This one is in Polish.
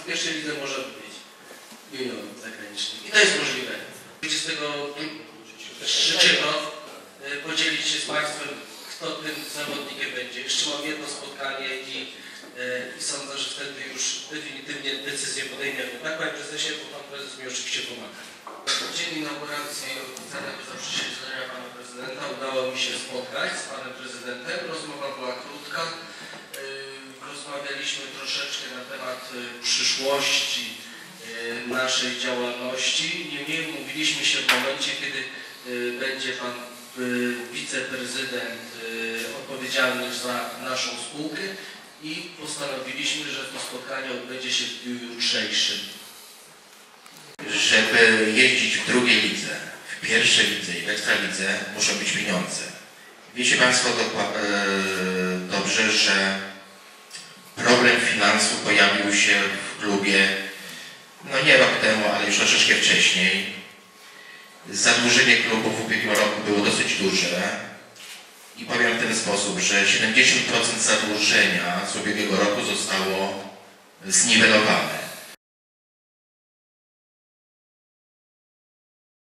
W pierwszej lidze może być juniorów zagranicznych. I to jest możliwe. 23 e, podzielić się z Państwem, kto tym zawodnikiem będzie. Jeszcze mam jedno spotkanie i, e, i sądzę, że wtedy już definitywnie decyzję podejmiemy. Tak, Panie Prezesie, bo Pan Prezes mi oczywiście pomaga. W dzień inauguracji oficjalnego zaprzysiężenia Pana Prezydenta udało mi się spotkać z Panem Prezydentem. Rozmowa była krótka. Yy, Rozmawialiśmy temat yy, przyszłości yy, naszej działalności. Niemniej mówiliśmy się w momencie, kiedy yy, będzie Pan wiceprezydent odpowiedzialny za naszą spółkę i postanowiliśmy, że to spotkanie odbędzie się w dniu jutrzejszym. Żeby jeździć w drugiej lidze, w pierwszej lidze i w ekstralidze muszą być pieniądze. Wiecie Państwo e, dobrze, że problem finansów pojawił się w klubie no nie rok temu, ale już troszeczkę wcześniej. Zadłużenie klubu w ubiegłym roku było dosyć duże i powiem w ten sposób, że 70% zadłużenia z ubiegłego roku zostało zniwelowane.